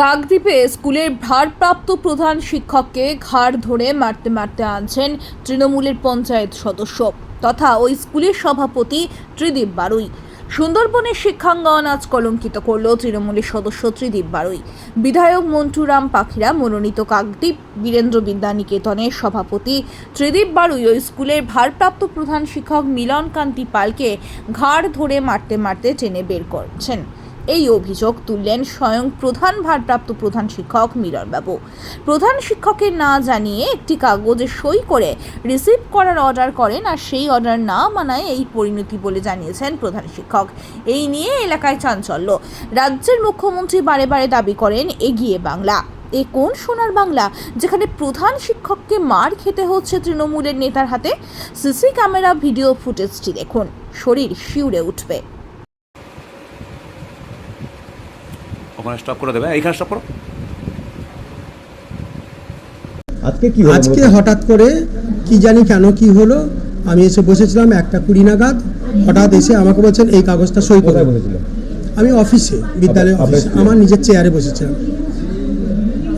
কাকদ্বীপে স্কুলের ভারপ্রাপ্ত প্রধান শিক্ষককে ঘাড় ধরে মারতে মারতে আনছেন তৃণমূলের পঞ্চায়েত সদস্য তথা ওই স্কুলের সভাপতি ত্রিদীপ বারুই। সুন্দরবনের শিক্ষাঙ্গন আজ কলঙ্কিত করল তৃণমূলের সদস্য ত্রিদীপ বারুই। বিধায়ক মন্টুরাম পাখিরা মনোনীত কাকদ্বীপ, বীরেন্দ্র বিদ্যা নিকেতনের সভাপতি ত্রিদীপ বারুই ওই স্কুলের ভারপ্রাপ্ত প্রধান শিক্ষক মিলন কান্তি পালকে ঘাড় ধরে মারতে মারতে টেনে বের করছেন। এই অভিযোগ তুললেন স্বয়ং প্রধান ভারপ্রাপ্ত প্রধান শিক্ষক মিলনবাবু প্রধান শিক্ষকের না জানিয়ে একটি কাগজে সই করে রিসিভ করার অর্ডার করেন আর সেই অর্ডার না মানায় এই পরিণতি বলে জানিয়েছেন প্রধান শিক্ষক। এই নিয়ে এলাকায় চাঞ্চল্য। রাজ্যের মুখ্যমন্ত্রী বারে বারে দাবি করেন, এগিয়ে বাংলা। এ কোন সোনার বাংলা? যেখানে প্রধান শিক্ষককে মার খেতে হচ্ছে তৃণমূলের নেতার হাতে? সিসি ক্যামেরা, ভিডিও ফুটেজটি দেখুন। শরীর শিউরে উঠবে। ওখানে স্টপ করে দেবে। এইখানে স্টপ করো। আজকে কি আজকে হঠাৎ করে কি জানি কেন কি হলো আমি এসে বসেছিলাম একটা কুড়ি নাগাদ হঠাৎ এসে আমাকে বলছেন এই কাগজটা সই করে আমি অফিসে বিদ্যালয়ে অফিসে আমার নিজের চেয়ারে বসেছিলাম।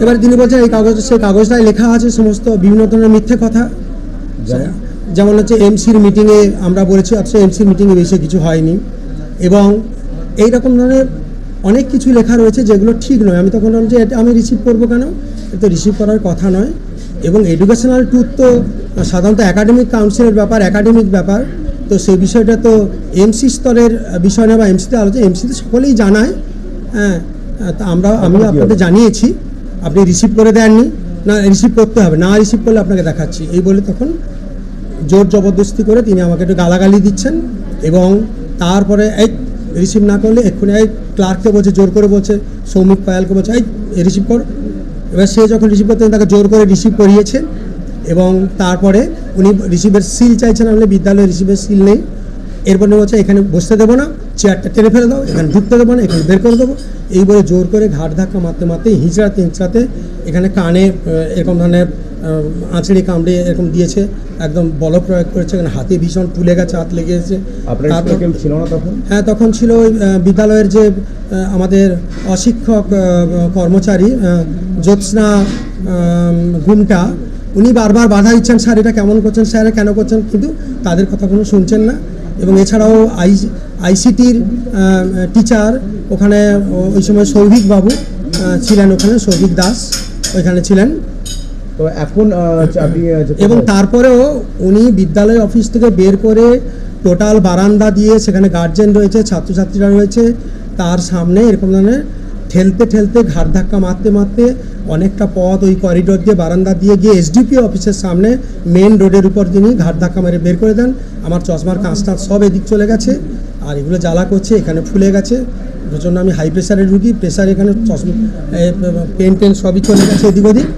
এবার তিনি বলছেন এই কাগজ সেই কাগজটায় লেখা আছে সমস্ত বিভিন্ন ধরনের মিথ্যে কথা। যেমন? যেমন হচ্ছে এমসির মিটিংয়ে আমরা বলেছি অথচ এমসির মিটিংয়ে বেশি কিছু হয়নি। এবং এই রকম ধরনের অনেক কিছু লেখা রয়েছে যেগুলো ঠিক নয়। আমি তখন বললাম যে এটা আমি রিসিভ করব কেন? এটা রিসিভ করার কথা নয়। এবং এডুকেশনাল ট্যুর তো সাধারণত একাডেমিক কাউন্সিলের ব্যাপার একাডেমিক ব্যাপার। তো সেই বিষয়টা তো এমসি স্তরের বিষয় নয় বা এমসিতে আলোচনা এমসিতে সকলেই জানায়। হ্যাঁ তা আমরা আমি আপনাদের জানিয়েছি। আপনি রিসিভ করে দেননি। না রিসিভ করতে হবে। না রিসিভ করলে আপনাকে দেখাচ্ছি। এই বলে তখন জোর জবরদস্তি করে তিনি আমাকে একটু গালাগালি দিচ্ছেন। এবং তারপরে এই রিসিভ না করলে এক্ষুনি এই ক্লার্ককে বলছে, জোর করে বলছে, সৌমিক পায়ালকে বলছে, এই রিসিভ কর। এবার সে যখন রিসিভ করতেন তাকে জোর করে রিসিভ করিয়েছেন এবং তারপরে উনি রিসিভের সিল চাইছেন আমাদের বিদ্যালয়ে রিসিভের সিল নেই। এরপর বলছে, এখানে বসতে দেবো না চেয়ারটা টেনে ফেলে দাও, এখানে ঢুকতে দেবো না, এখানে বের করে দেবো। এই বলে জোর করে ঘাট ধাক্কা মারতে মারতে হিঁচড়াতে হিঁচড়াতে এখানে কানে এরকম ধরনের আঁচড়ে কামড়ে এরকম দিয়েছে একদম বল প্রয়োগ করেছে এখানে হাতে ভীষণ ফুলে গেছে হাত লেগে গেছে ছিল না তখন? হ্যাঁ তখন ছিল ওই বিদ্যালয়ের যে আমাদের অশিক্ষক কর্মচারী জ্যোৎস্না গুমটা উনি বারবার বাধা দিচ্ছেন স্যার এটা কেমন করছেন? স্যার কেন করছেন? কিন্তু তাদের কথা কোনো শুনছেন না। এবং এছাড়াও আই আইসিটির টিচার ওখানে ওই সময় সৌভিক বাবু ছিলেন ওখানে সৌভিক দাস ওইখানে ছিলেন। তো এখন যে এবং তারপরেও উনি বিদ্যালয় অফিস থেকে বের করে টোটাল বারান্দা দিয়ে সেখানে গার্জেন রয়েছে ছাত্রছাত্রীরা রয়েছে তার সামনে এরকম ধরনের ঠেলতে ঠেলতে ঘাট ধাক্কা মারতে মারতে অনেকটা পথ ওই করিডোর দিয়ে বারান্দা দিয়ে গিয়ে এসডিপি অফিসের সামনে মেন রোডের উপর তিনি ঘাট ধাক্কা মেরে বের করে দেন। আমার চশমার কাঁচটা সব এদিক চলে গেছে আর এগুলো জ্বালা করছে এখানে ফুলে গেছে। ওই জন্য আমি হাই প্রেশারের রুগী প্রেশার এখানে চশমা পেন টেন সবই চলে গেছে এদিক ওদিক।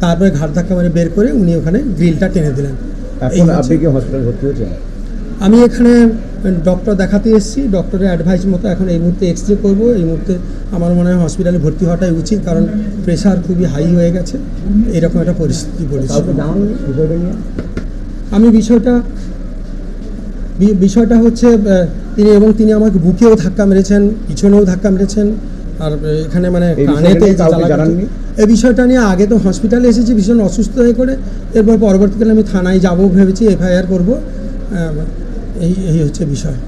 তারপরে ঘাট ধাক্কা মেরে বের করে উনি ওখানে গ্রিলটা টেনে দিলেন। এই এখন হচ্ছে- আপনি কি হসপিটাল ভর্তি হয়েছেন? আমি এখানে ডক্টর দেখাতে এসেছি ডক্টরের অ্যাডভাইস মতো এখন এই মুহূর্তে এক্স রে করব। এই মুহূর্তে আমার মনে হয় হসপিটালে ভর্তি হওয়াটাই উচিত কারণ প্রেশার খুবই হাই হয়ে গেছে। এরকম একটা পরিস্থিতি পড়েছে। আমি বিষয়টা বিষয়টা হচ্ছে তিনি এবং তিনি আমাকে বুকেও ধাক্কা মেরেছেন পিছনেও ধাক্কা মেরেছেন। আর এখানে মানে এই বিষয়টা কানেতে। এই বিষয়টা নিয়ে আগে তো হসপিটালে এসেছি ভীষণ অসুস্থ হয়ে করে। এরপর পরবর্তীকালে আমি থানায় যাব ভেবেছি এফআইআর করব। এই এই হচ্ছে বিষয়।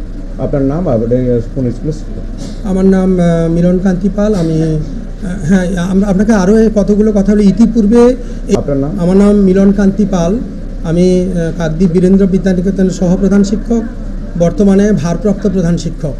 আপনার নাম? স্কুলে আমার নাম মিলন কান্তি পাল। আমি হ্যাঁ আপনাকে আরও কতগুলো কথা হলো ইতিপূর্বে? আমার নাম মিলন কান্তি পাল। আমি কাকদ্বীপ বীরেন্দ্র বিদ্যানিকেতনের সহপ্রধান শিক্ষক বর্তমানে ভারপ্রাপ্ত প্রধান শিক্ষক।